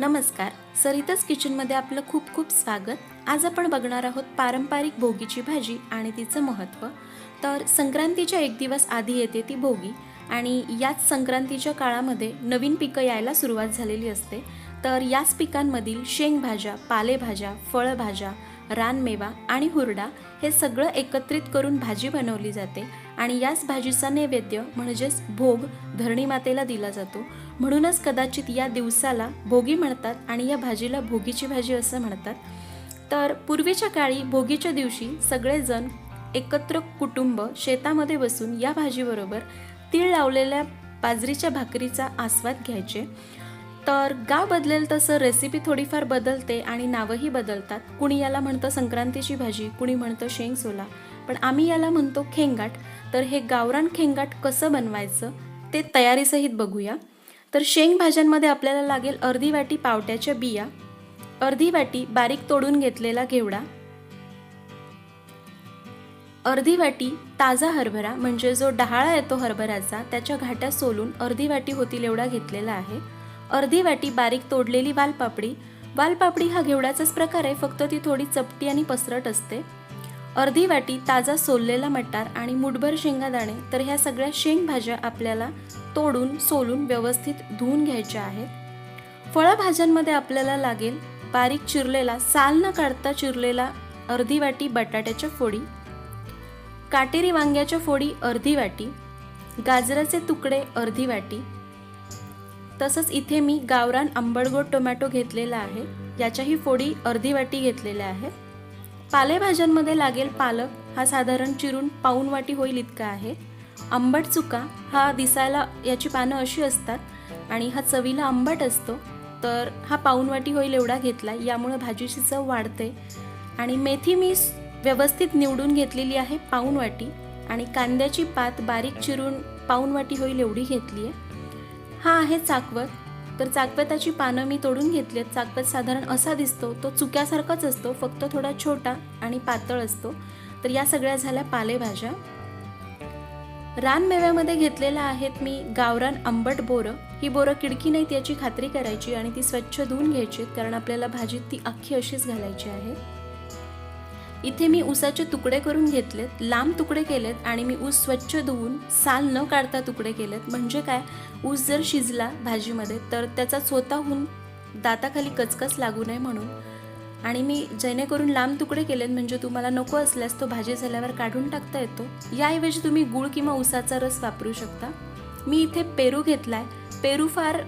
नमस्कार. सरिताच किचनमध्ये आपलं खूप खूप स्वागत. आज आपण बघणार आहोत पारंपरिक भोगीची भाजी आणि तिचं महत्त्व. तर संक्रांतीच्या एक दिवस आधी येते ती भोगी आणि याच संक्रांतीच्या काळामध्ये नवीन पिकं यायला सुरुवात झालेली असते. तर याच पिकांमधील शेंगभाज्या पालेभाज्या फळभाज्या रानमेवा आणि हुरडा हे सगळं एकत्रित करून भाजी बनवली जाते आणि याच भाजीचा नैवेद्य म्हणजेच भोग धरणी मातेला दिला जातो. म्हणूनच कदाचित या दिवसाला भोगी म्हणतात आणि या भाजीला भोगीची भाजी असं म्हणतात. तर पूर्वीच्या काळी भोगीच्या दिवशी सगळेजण एकत्र कुटुंब शेतामध्ये बसून या भाजीबरोबर तीळ लावलेल्या बाजरीच्या भाकरीचा आस्वाद घ्यायचे. तर गाव बदलेल तसं रेसिपी थोडीफार बदलते आणि नावंही बदलतात. कुणी याला म्हणतं संक्रांतीची भाजी कुणी म्हणतं शेंग सोला. पण आम्ही याला म्हणतो खेंगाट. तर हे गावरान खेंगाट कसं बनवायचं ते तयारीसहित बघूया. तर शेंगभाज्यांमध्ये आपल्याला लागेल अर्धी वाटी पावट्याच्या बिया अर्धी वाटी बारीक तोडून घेतलेला घेवडा अर्धी वाटी ताजा हरभरा म्हणजे जो डहाळा येतो हरभऱ्याचा त्याच्या घाट्या सोलून अर्धी वाटी होतील एवढा घेतलेला आहे. अर्धी वाटी बारीक तोडलेली वालपापडी वालपापडी हा घेवड्याचाच प्रकार आहे फक्त ती थोडी चपटी आणि पसरट असते. अर्धी वाटी ताजा सोललेला मटार आणि मुठभर शेंगादाणे तर ह्या सगळ्या शेंगभाज्या आपल्याला तोडून सोलून व्यवस्थित धुवून घ्यायच्या आहेत. फळभाज्यांमध्ये आपल्याला लागेल बारीक चिरलेला साल न काढता चिरलेला अर्धी वाटी बटाट्याच्या फोडी काटेरी वांग्याच्या फोडी अर्धी वाटी गाजराचे तुकडे अर्धी वाटी. तसंच इथे मी गावरान आंबडगोड टोमॅटो घेतलेला आहे याच्याही फोडी अर्धी वाटी घेतलेल्या आहेत. पालेभाज्यांमध्ये लागेल पालक हा साधारण चिरून पाऊन वाटी होईल इतका आहे. आंबट चुका हा दिसायला याची पानं अशी असतात आणि हा चवीला आंबट असतो तर हा पाऊन वाटी होईल एवढा घेतला यामुळे भाजीची चव वाढते. आणि मेथी मी व्यवस्थित निवडून घेतलेली आहे पाऊन वाटी आणि कांद्याची पात बारीक चिरून पाऊन वाटी होईल एवढी घेतली आहे हा आहे चाकवत. तर चाकपताची पानं मी तोडून घेतली आहेत. चाकपत साधारण असा दिसतो तो चुक्यासारखाच असतो फक्त थोडा छोटा आणि पातळ असतो. तर या सगळ्या झाल्या पालेभाज्या. रानमेव्यामध्ये घेतलेल्या आहेत मी गावरान आंबट बोरं. ही बोरं किडकी नाहीत याची खात्री करायची आणि ती स्वच्छ धुवून घ्यायची कारण आपल्याला भाजीत ती अख्खी अशीच घालायची आहे. इथे मी ऊसाचे तुकडे करून घेतलेत लांब तुकडे केलेत आणि मी ऊस स्वच्छ धुवून साल न काढता तुकडे केलेत. म्हणजे काय? ऊस जर शिजला भाजीमध्ये तर त्याचा स्वतःहून दाताखाली कचकच लागू नये म्हणून. आणि मी जेणेकरून लांब तुकडे केलेत म्हणजे तुम्हाला नको असल्यास तो भाजी झाल्यावर काढून टाकता येतो. याऐवजी तुम्ही गूळ किंवा ऊसाचा रस वापरू शकता. मी इथे पेरू घेतला आहे पेरू फार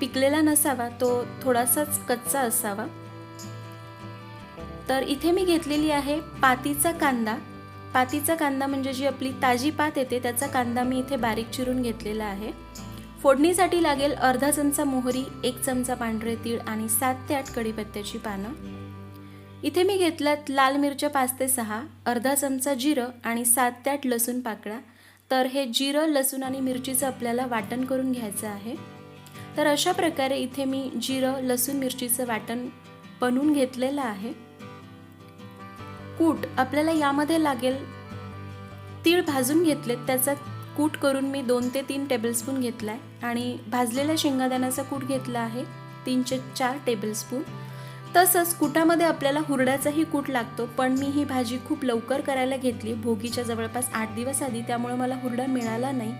पिकलेला नसावा तो थोडासाच कच्चा असावा. तर इथे मी घेतलेली आहे पातीचा कांदा. पातीचा कांदा म्हणजे जी आपली ताजी पात येते त्याचा कांदा मी इथे बारीक चिरून घेतलेला आहे. फोडणीसाठी लागेल अर्धा चमचा मोहरी एक चमचा पांढरे तीळ आणि सात ते आठ कढीपत्त्याची पानं. इथे मी घेतल्यात लाल मिरच्या पाच ते सहा अर्धा चमचा जिरं आणि सात ते आठ लसूण पाकळ्या तर हे जिरं लसूण आणि मिरचीचं आपल्याला वाटण करून घ्यायचं आहे. तर अशा प्रकारे इथे मी जिरं लसूण मिरचीचं वाटण बनवून घेतलेलं आहे. कूट आपल्याला यामध्ये लागेल. तीळ भाजून घेतलेत त्याचा कूट करून मी दोन ते तीन टेबलस्पून घेतला आहे आणि भाजलेल्या शेंगादाण्याचा कूट घेतला आहे तीनचे चार टेबलस्पून तसंच कुटामध्ये आपल्याला हुरड्याचाही कूट लागतो पण मी ही भाजी खूप लवकर करायला घेतली. भोगीच्या जवळपास आठ दिवस आधी त्यामुळे मला हुरडा मिळाला नाही.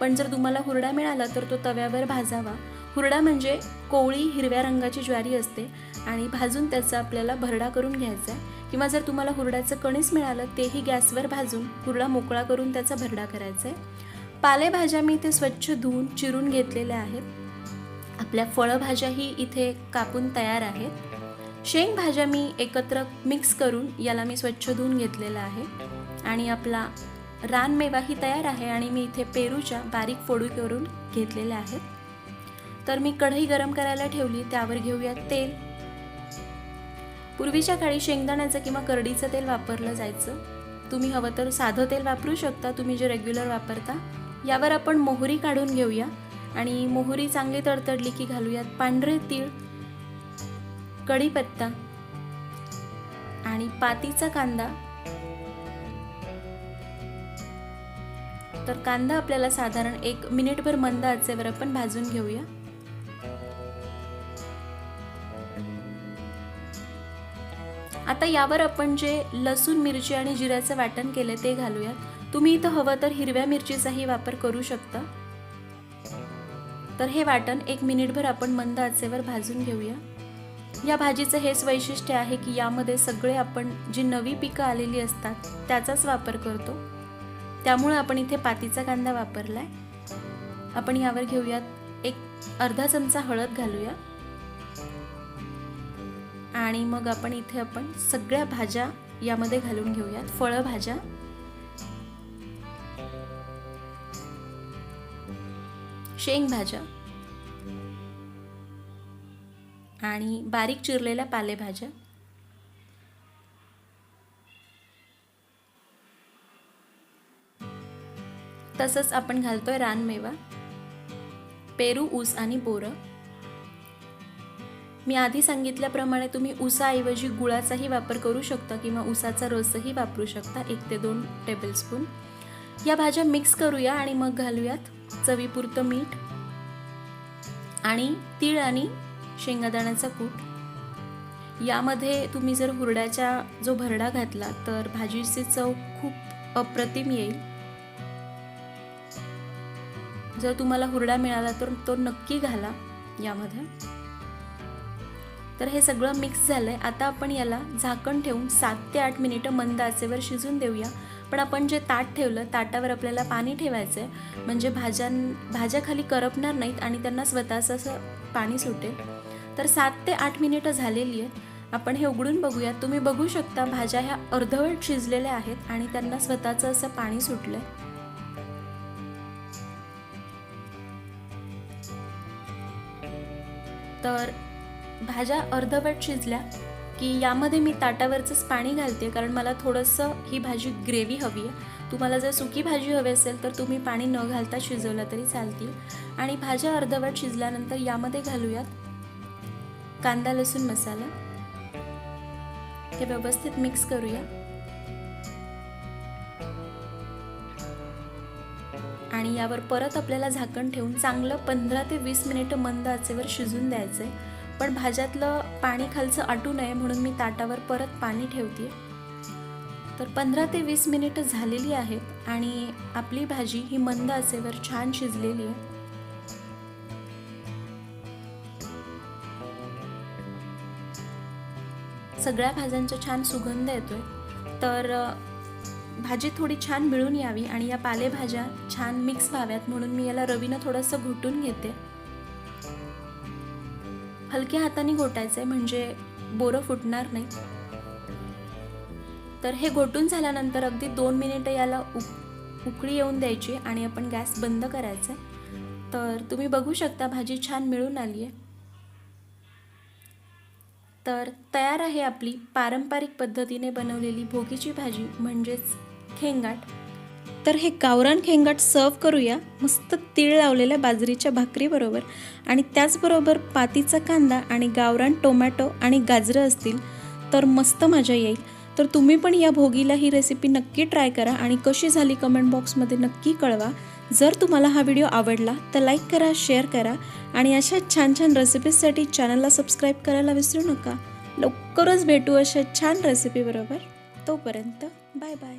पण जर तुम्हाला हुरडा मिळाला तर तो तव्यावर भाजावा. हुरडा म्हणजे कोवळी हिरव्या रंगाची ज्वारी असते आणि भाजून त्याचा आपल्याला भरडा करून घ्यायचा आहे. किंवा जर तुम्हाला हुरड्याचं कणीस मिळालं तेही गॅसवर भाजून हुरडा मोकळा करून त्याचा भरडा करायचा आहे. पालेभाज्या मी ते स्वच्छ धुवून चिरून घेतलेल्या आहेत. आपल्या फळभाज्याही इथे कापून तयार आहेत. शेंगभाज्या मी एकत्र मिक्स करून याला मी स्वच्छ धुवून घेतलेला आहे. आणि आपला रानमेवाही तयार आहे आणि मी इथे पेरूच्या बारीक फोडी करून घेतलेल्या आहेत. तर मी कढई गरम करायला ठेवली त्यावर घेऊया तेल. पूर्वीच्या काळी शेंगदाण्याचं किंवा करडीचं तेल वापरलं जायचं. तुम्ही हवं तर साधं तेल वापरू शकता तुम्ही जे रेग्युलर वापरता. यावर आपण मोहरी काढून घेऊया आणि मोहरी चांगली तडतडली की घालूयात पांढरे तीळ कढीपत्ता आणि पातीचा कांदा. तर कांदा आपल्याला साधारण एक मिनिटभर मंद आचेवर आपण भाजून घेऊया. आता यावर आपण जे लसूण मिरची आणि जिऱ्याचं वाटण केलं ते घालूयात. तुम्ही इथं हवं तर हिरव्या मिरचीचाही वापर करू शकता. तर हे वाटण एक मिनिटभर आपण मंद आचेवर भाजून घेऊया. या भाजीचं हेच वैशिष्ट्य आहे की यामध्ये सगळे आपण जी नवी पिकं आलेली असतात त्याचाच वापर करतो. त्यामुळे आपण इथे पातीचा कांदा वापरलाय. आपण यावर घेऊयात एक अर्धा चमचा हळद घालूया. आणि मग आपण इथे आपण सगळ्या भाज्या यामध्ये घालून घेऊयात. फळभाज्या शेंगभाज्या आणि बारीक चिरलेल्या पालेभाज्या तसंच आपण घालतोय रानमेवा पेरू ऊस आणि बोरं. मी आधी सांगितल्याप्रमाणे तुम्ही उसाऐवजी गुळाचाही वापर करू शकता किंवा उसाचा रसही वापरू शकता एक ते दोन टेबलस्पून या भाज्या मिक्स करूया आणि मग घालूयात चवीपुरतं मीठ आणि तीळ आणि शेंगादाण्याचा कूट. यामध्ये तुम्ही जर हुरड्याचा जो भरडा घातला तर भाजीची चव खूप अप्रतिम येईल. जर तुम्हाला हुरडा मिळाला तर तो नक्की घाला यामध्ये. तर हे सगळं मिक्स झालं आहे आता आपण याला झाकण ठेवून सात ते आठ मिनिटं मंद आचेवर शिजून देऊया. पण आपण जे ताट ठेवलं ताटावर आपल्याला पाणी ठेवायचं आहे म्हणजे भाज्यां भाज्या खाली करपणार नाहीत आणि त्यांना स्वतःचं असं पाणी सुटेल. तर सात ते आठ मिनिटं झालेली आहेत. आपण हे उघडून बघूया तुम्ही बघू शकता भाज्या ह्या अर्धवट शिजलेल्या आहेत आणि त्यांना स्वतःचं असं पाणी सुटलं आहे तर भाज्या अर्धवट शिजल्या की यामध्ये मी ताटावरचंच पाणी घालते कारण मला थोडंसं ही भाजी ग्रेव्ही हवी आहे. तुम्हाला जर सुकी भाजी हवी असेल तर तुम्ही पाणी न घालता शिजवलं तरी चालतील. आणि भाज्या अर्धवट शिजल्यानंतर यामध्ये घालूयात कांदा लसूण मसाला. हे व्यवस्थित मिक्स करूया. आणि यावर परत आपल्याला झाकण ठेवून चांगलं पंधरा ते वीस मिनिटं मंद आचेवर शिजून द्यायचं आहे पण भाज्यातलं पाणी खालचं आटू नये म्हणून मी ताटावर परत पाणी ठेवते तर पंधरा ते वीस मिनिटं झालेली आहेत आणि आपली भाजी ही मंद आचेवर छान शिजलेली आहे. सगळ्या भाज्यांचा छान सुगंध येतोय. तर भाजी थोडी छान मिळून यावी आणि या पालेभाज्या छान मिक्स व्हाव्यात म्हणून मी याला रवीनं थोडंसं घुटून घेते. हलक्या हाताने घोटायचं आहे म्हणजे बोरं फुटणार नाही. तर हे घोटून झाल्यानंतर अगदी दोन मिनिटं याला उक उकळी येऊन द्यायची आणि आपण गॅस बंद करायचा आहे तर तुम्ही बघू शकता भाजी छान मिळून आली आहे तर तयार आहे आपली पारंपरिक पद्धतीने बनवलेली भोगीची भाजी म्हणजेच खेंगाट. तर हे गावरान खेंगाट सर्व करूया. मस्त तीळ लावलेल्या बाजरीच्या भाकरीबरोबर. आणि त्याचबरोबर पातीचा कांदा आणि गावरान टोमॅटो आणि गाजरं असतील तर मस्त मजा येईल. तर तुम्ही पण या भोगीला ही रेसिपी नक्की ट्राय करा आणि कशी झाली कमेंट बॉक्समध्ये नक्की कळवा. जर तुम्हाला हा व्हिडिओ आवडला तर लाईक करा शेअर करा आणि अशा छान छान रेसिपीजसाठी चॅनलला सबस्क्राईब करायला विसरू नका. लवकरच भेटू अशा छान रेसिपीबरोबर तोपर्यंत बाय बाय